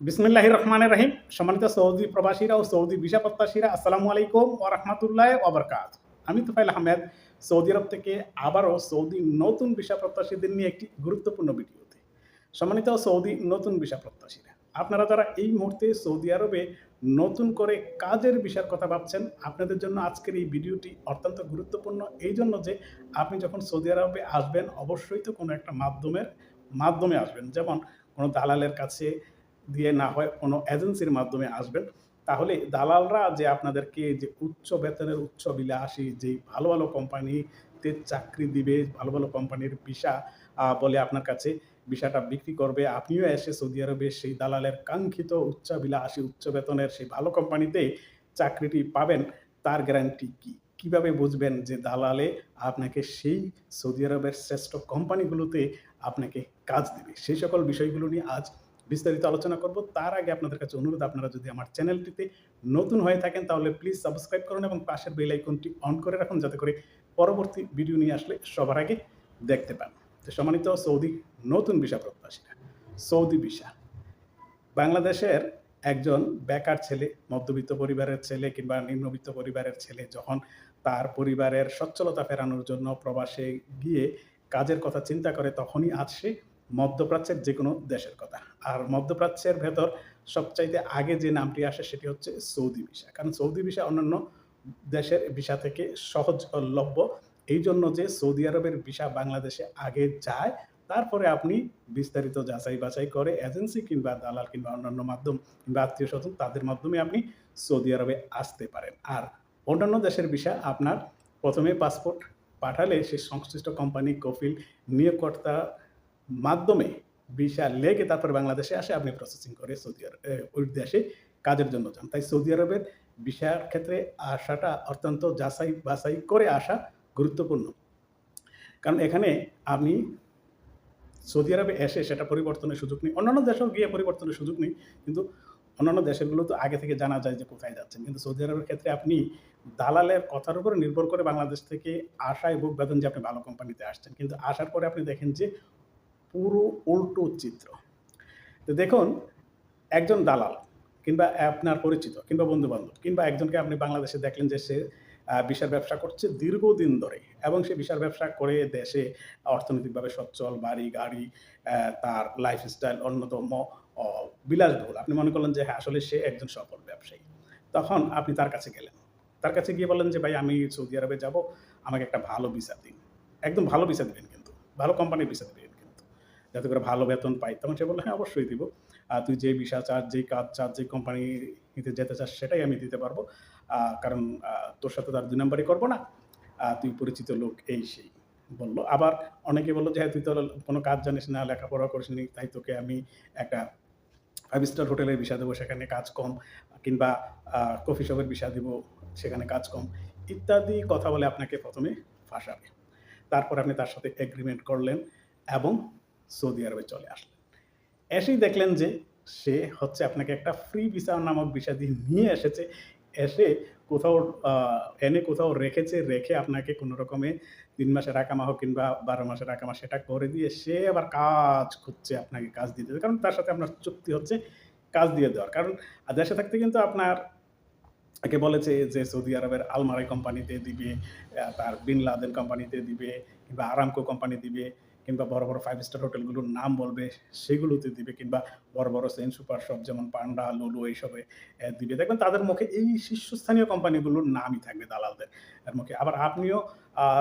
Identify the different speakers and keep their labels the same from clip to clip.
Speaker 1: বিসমিল্লাহির রহমানের রহিম। সম্মানিত সৌদি প্রবাসীরা ও সৌদি ভিসা প্রত্যাশীরা, আসসালামু আলাইকুম ও রহমতুল্লাহ ওবরকাত আমি তুফাইল আহমেদ, সৌদি আরব থেকে আবারও সৌদি নতুন ভিসা প্রত্যাশীদের নিয়ে একটি গুরুত্বপূর্ণ ভিডিওতে। সম্মানিত সৌদি নতুন ভিসা প্রত্যাশীরা, আপনারা যারা এই মুহূর্তে সৌদি আরবে নতুন করে কাজের বিষয়ের কথা ভাবছেন, আপনাদের জন্য আজকের এই ভিডিওটি অত্যন্ত গুরুত্বপূর্ণ। এই জন্য যে আপনি যখন সৌদি আরবে আসবেন, অবশ্যই তো কোনো একটা মাধ্যমের মাধ্যমে আসবেন। যেমন কোনো দালালের কাছে দিয়ে না হয় কোনো এজেন্সির মাধ্যমে আসবেন, তাহলে দালালরা যে আপনাদেরকে যে উচ্চ বেতনের উচ্চ বিলাসী, যে ভালো ভালো কোম্পানিতে চাকরি দিবে, ভালো ভালো কোম্পানির ভিসা বলে আপনার কাছে ভিসাটা বিক্রি করবে, আপনিও এসে সৌদি আরবে সেই দালালের কাঙ্ক্ষিত উচ্চ বিলাসী, উচ্চ বেতনের সেই ভালো কোম্পানিতে চাকরিটি পাবেন, তার গ্যারান্টি কি? কীভাবে বুঝবেন যে দালালে আপনাকে সেই সৌদি আরবের শ্রেষ্ঠ কোম্পানিগুলোতে আপনাকে কাজ দেবে? সেই সকল বিষয়গুলো নিয়ে আজ বিস্তারিত আলোচনা করব। তার আগে আপনাদের কাছে অনুরোধ, আপনারা যদি আমার চ্যানেলটিতে নতুন হয়ে থাকেন, তাহলে প্লিজ সাবস্ক্রাইব করুন এবং পাশের বেল আইকনটি অন করে রাখুন, যাতে করে পরবর্তী ভিডিও নিয়ে আসলে সবার আগে দেখতে পান। তো সম্মানিত সৌদি, নতুন ভিসা প্রত্যাশীরা, সৌদি ভিসা। বাংলাদেশের একজন বেকার ছেলে, মধ্যবিত্ত পরিবারের ছেলে কিংবা নিম্নবিত্ত পরিবারের ছেলে যখন তার পরিবারের সচ্ছলতা ফেরানোর জন্য প্রবাসে গিয়ে কাজের কথা চিন্তা করে, তখনই আজ সে মধ্যপ্রাচ্যের যে কোনো দেশের কথা। আর মধ্যপ্রাচ্যের ভেতর সবচাইতে আগে যে নামটি আসে সেটি হচ্ছে সৌদি ভিসা। কারণ সৌদি ভিসা অন্যান্য দেশের ভিসা থেকে সহজলভ্য এই জন্য যে সৌদি আরবের ভিসা বাংলাদেশে আগে যায়, তারপরে আপনি বিস্তারিত যাচাই বাছাই করে এজেন্সি কিংবা দালাল কিংবা অন্যান্য মাধ্যম কিংবা আত্মীয় স্বজন, তাদের মাধ্যমে আপনি সৌদি আরবে আসতে পারেন। আর অন্যান্য দেশের ভিসা আপনার প্রথমে পাসপোর্ট পাঠালে সে সংশ্লিষ্ট কোম্পানি কফিল নিয়োগকর্তা মাধ্যমে ভিসা লেগে তারপর বাংলাদেশে আসে, আপনি প্রসেসিং করে সৌদি আরব ওই দেশে কাজের জন্য যান। তাই সৌদি আরবের ভিসার ক্ষেত্রে আসাটা অত্যন্ত যাচাই বাছাই করে আসা গুরুত্বপূর্ণ। কারণ এখানে আমি সৌদি আরবে এসে সেটা পরিবর্তনের সুযোগ নেই। অন্যান্য দেশেও গিয়ে পরিবর্তনের সুযোগ নেই, কিন্তু অন্যান্য দেশগুলো তো আগে থেকে জানা যায় যে কোথায় যাচ্ছেন। কিন্তু সৌদি আরবের ক্ষেত্রে আপনি দালালের কথার উপর নির্ভর করে বাংলাদেশ থেকে আশায় বুক বেতন যে আপনি ভালো কোম্পানিতে আসছেন। কিন্তু আসার পরে আপনি দেখেন যে পুরো উল্টো চিত্র। তো দেখুন, একজন দালাল কিংবা আপনার পরিচিত কিংবা বন্ধু বান্ধব কিংবা একজনকে আপনি বাংলাদেশে দেখলেন যে সে বিশার ব্যবসা করছে দীর্ঘদিন ধরে এবং সে বিশার ব্যবসা করে দেশে অর্থনৈতিকভাবে সচ্ছল, বাড়ি, গাড়ি তার লাইফস্টাইল অন্যতম বিলাসবহুল। আপনি মনে করলেন যে হ্যাঁ আসলে সে একজন সফল ব্যবসায়ী। তখন আপনি তার কাছে গেলেন। তার কাছে গিয়ে বললেন যে, ভাই, আমি সৌদি আরবে যাব, আমাকে একটা ভালো ভিসা দিন। একদম ভালো ভিসা দিবেন কিন্তু, ভালো কোম্পানির ভিসা দিবেন। যাতে করে ভালো বেতন পাই। তখন সে বলল হ্যাঁ অবশ্যই দিব। আর তুই যে ভিসা চাস যেই কাজ চাস, যে কোম্পানিতে যেতে চাস, সেটাই আমি দিতে পারব। কারণ তোর সাথে তার দুই নাম্বারই করব না। তুই পরিচিত লোক এই সেই। বলল। আবার অনেকে বলল যে হ্যাঁ তুই তো কোনো কাজ জানিস না, লেখাপড়া করিস নি, তাই তোকে আমি একটা ফাইভ স্টার হোটেলের বিষয় দেবো, সেখানে কাজ কম। কিংবা কফি শপের বিষয় দেবো, সেখানে কাজ কম। ইত্যাদি কথা বলে আপনাকে প্রথমে ফাঁসাবে। তারপর আপনি তার সাথে এগ্রিমেন্ট করলেন এবং সৌদি আরবে চলে আসলেন এসেই দেখলেন যে সে হচ্ছে আপনাকে একটা ফ্রি ভিসা নামক ভিসা দিয়ে নিয়ে এসেছে। এসে কোথাও এনে কোথাও রেখেছে, রেখে আপনাকে কোনো রকমে তিন মাসের আকামা হোক কিংবা বারো মাসের আকামা সেটা করে দিয়ে সে আবার কাজ খুঁজছে আপনাকে কাজ দিয়ে দেবে কারণ তার সাথে আপনার চুক্তি হচ্ছে কাজ দিয়ে দেওয়ার। কারণ দেশে থাকতে কিন্তু আপনার একে বলেছে যে সৌদি আরবের আলমারাই কোম্পানিতে দিবে তার বিন লাদেন কোম্পানিতে দিবে কিংবা আরামকো কোম্পানি দিবে। কিংবা বড় বড় ফাইভ স্টার হোটেলগুলোর নাম বলবে, সেগুলোতে দিবে কিংবা বড় বড় সেন সুপার শপ যেমন পান্ডা লুলু এইসবে দিবে। দেখবেন তাদের মুখে এই শীর্ষস্থানীয় কোম্পানিগুলোর নামই থাকবে দালালদের মুখে। আবার আপনিও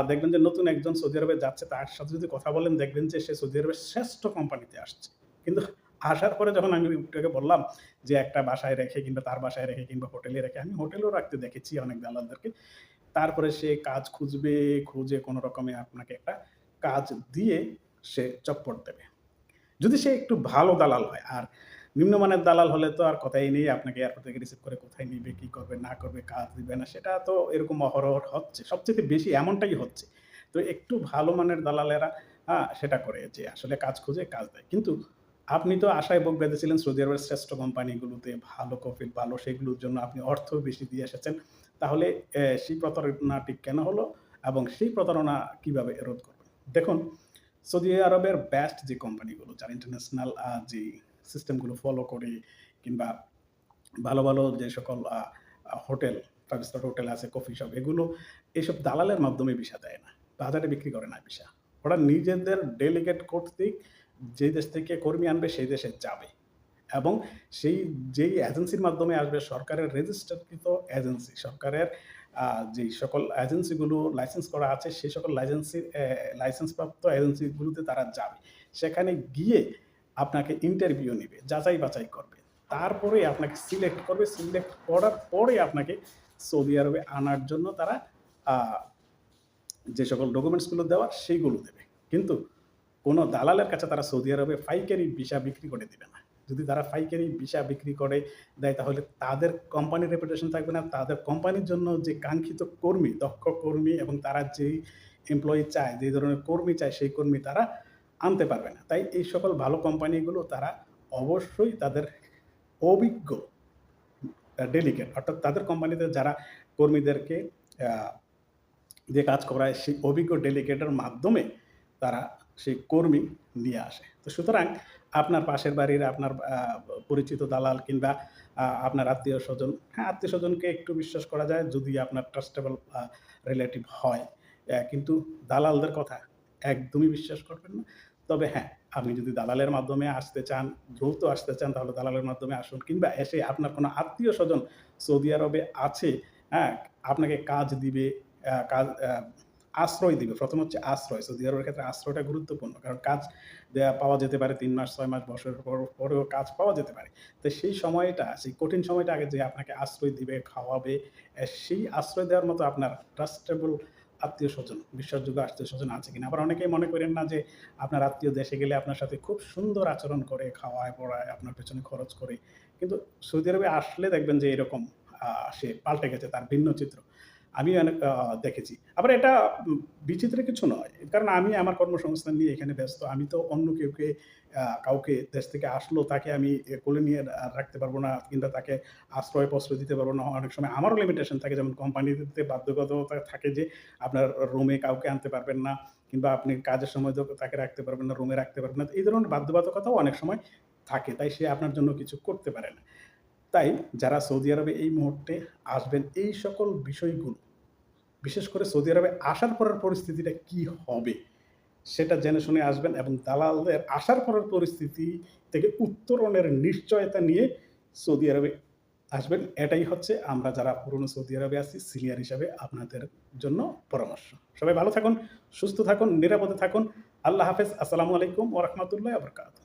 Speaker 1: দেখবেন যে নতুন একজন সৌদি আরবে যাচ্ছে, তার সাথে যদি কথা বলেন, দেখবেন যে সে সৌদি আরবের শ্রেষ্ঠ কোম্পানিতে আসছে। কিন্তু আসার পরে যখন আমি ওটাকে বললাম যে একটা বাসায় রেখে কিংবা তার বাসায় রেখে কিংবা হোটেলে রেখে, আমি হোটেলেও রাখতে দেখেছি অনেক দালালদেরকে। তারপরে সে কাজ খুঁজবে, খুঁজে কোনো রকমে আপনাকে একটা কাজ দিয়ে সে চপ্পট দেবে। যদি সে একটু ভালো দালাল হয়, আর নিম্নমানের দালাল হলে তো আর কথাই নেই, আপনাকে এয়ারপোর্ট থেকে রিসিভ করে কোথায় নিবে, কি করবে, না করবে, কাজ দিবে না, সেটা তো এরকম অহরহ হচ্ছে, সবচেয়ে বেশি এমনটাই হচ্ছে। তো একটু ভালো মানের দালালেরা হ্যাঁ সেটা করে যে আসলে কাজ খুঁজে, কাজ দেয়। কিন্তু আপনি তো আশায় বুক বেঁধেছিলেন সৌদি আরবের শ্রেষ্ঠ কোম্পানিগুলোতে ভালো কফিল ভালো সেগুলোর জন্য আপনি অর্থ বেশি দিয়ে এসেছেন। তাহলে সেই প্রতারণাটি কেন হলো এবং সেই প্রতারণা কীভাবে রোধ করবেন দেখুন সৌদি আরবের বেস্ট যে কোম্পানিগুলো যারা ইন্টারন্যাশনাল যে সিস্টেমগুলো ফলো করে কিংবা ভালো, ভালো যে সকল হোটেল, 5 স্টার হোটেল আছে, কফি শপ এগুলো এইসব দালালের মাধ্যমে ভিসা দেয় না। বাজারে বিক্রি করে না ভিসা। ওরা নিজেদের ডেলিগেট কর্তৃক যে দেশ থেকে কর্মী আনবে সেই দেশে যাবে। এবং সেই যেই এজেন্সির মাধ্যমে আসবে সরকারের রেজিস্টারকৃত এজেন্সি, সরকারের যেই সকল এজেন্সিগুলো লাইসেন্স করা আছে সেই সকল লাইসেন্সি লাইসেন্সপ্রাপ্ত এজেন্সিগুলোতে তারা যাবে। সেখানে গিয়ে আপনাকে ইন্টারভিউ নেবে যাচাই-বাছাই করবে। তারপরে আপনাকে সিলেক্ট করবে। সিলেক্ট করার পরে আপনাকে সৌদি আরবে আনার জন্য তারা যে সকল ডকুমেন্টসগুলো দেওয়ার সেইগুলো দেবে। কিন্তু কোনো দালালের কাছে তারা সৌদি আরবে পাইকারি ভিসা বিক্রি করে দেবে না। যদি তারা পাইকারি ভিসা বিক্রি করে দেয় তাহলে তাদের কোম্পানির রেপুটেশন থাকবে না। তাদের কোম্পানির জন্য যে কাঙ্ক্ষিত কর্মী, দক্ষ কর্মী এবং তারা যেই এমপ্লয়ি চায়, যে ধরনের কর্মী চায় সেই কর্মী তারা আনতে পারবে না। তাই এই সকল ভালো কোম্পানিগুলো তারা অবশ্যই তাদের অভিজ্ঞ আ ডেলিগেট অর্থাৎ তাদের কোম্পানিতে যারা কর্মীদেরকে যে কাজ করায় সেই অভিজ্ঞ ডেলিগেটের মাধ্যমে তারা সেই কর্মী নিয়ে আসে। তো সুতরাং আপনার পাশের বাড়ির আপনার পরিচিত দালাল কিংবা আপনার আত্মীয় স্বজন হ্যাঁ, আত্মীয় স্বজনকে একটু বিশ্বাস করা যায় যদি আপনার ট্রাস্টেবল রিলেটিভ হয়। কিন্তু দালালদের কথা একদমই বিশ্বাস করবেন না। তবে হ্যাঁ, আপনি যদি দালালের মাধ্যমে আসতে চান, দ্রুত আসতে চান তাহলে দালালের মাধ্যমে আসুন কিংবা এসে আপনার কোনো আত্মীয় স্বজন সৌদি আরবে আছে, হ্যাঁ, আপনাকে কাজ দিবে, কাজ আশ্রয় দিবে। প্রথম হচ্ছে আশ্রয়। সৌদি আরবের ক্ষেত্রে আশ্রয়টা গুরুত্বপূর্ণ। কারণ কাজ পাওয়া যেতে পারে তিন মাস, ছয় মাস, বছরের পর পরেও কাজ পাওয়া যেতে পারে। তো সেই সময়টা, সেই কঠিন সময়টা আগে যে আপনাকে আশ্রয় দিবে, খাওয়াবে, সেই আশ্রয় দেওয়ার মতো আপনার ট্রাস্টেবল আত্মীয়স্বজন, বিশ্বাসযোগ্য আত্মীয় স্বজন আছে কিনা? আবার অনেকেই মনে করেন না যে আপনার আত্মীয় দেশে গেলে আপনার সাথে খুব সুন্দর আচরণ করে, খাওয়ায়, পড়ায়, আপনার পেছনে খরচ করে। কিন্তু সৌদি আরবে আসলে দেখবেন যে এরকম সে পাল্টে গেছে তার ভিন্ন চিত্র। আমি অনেক দেখেছি। আবার এটা বিচিত্র কিছু নয়। কারণ আমি আমার কর্মসংস্থান নিয়ে এখানে ব্যস্ত। আমি তো অন্য কেউকে কাউকে দেশ থেকে আসলো তাকে আমি কোলে নিয়ে রাখতে পারব না কিংবা তাকে আশ্রয়-প্রশ্রয় দিতে পারব না। অনেক সময় আমারও লিমিটেশন থাকে যেমন কোম্পানিতে বাধ্যবাধকতা থাকে যে আপনার রুমে কাউকে আনতে পারবেন না কিংবা আপনি কাজের সময় তাকে রাখতে পারবেন না, রুমে রাখতে পারবেন না। এই ধরনের বাধ্যবাধকতাও অনেক সময় থাকে। তাই সে আপনার জন্য কিছু করতে পারে না। তাই যারা সৌদি আরবে এই মুহূর্তে আসবেন এই সকল বিষয়গুলো, বিশেষ করে সৌদি আরবে আসার পরের পরিস্থিতিটা কি হবে? সেটা জেনে শুনে আসবেন এবং দালালদের আসার পরের পরিস্থিতি থেকে উত্তরণের নিশ্চয়তা নিয়ে সৌদি আরবে আসবেন। এটাই হচ্ছে আমরা যারা পুরনো সৌদি আরবে আছি সিনিয়র হিসাবে আপনাদের জন্য পরামর্শ। সবাই ভালো থাকুন, সুস্থ থাকুন, নিরাপদে থাকুন। আল্লাহ হাফেজ। আসসালামু আলাইকুম ওয়া রাহমাতুল্লাহি ওয়া বারাকাতুহু।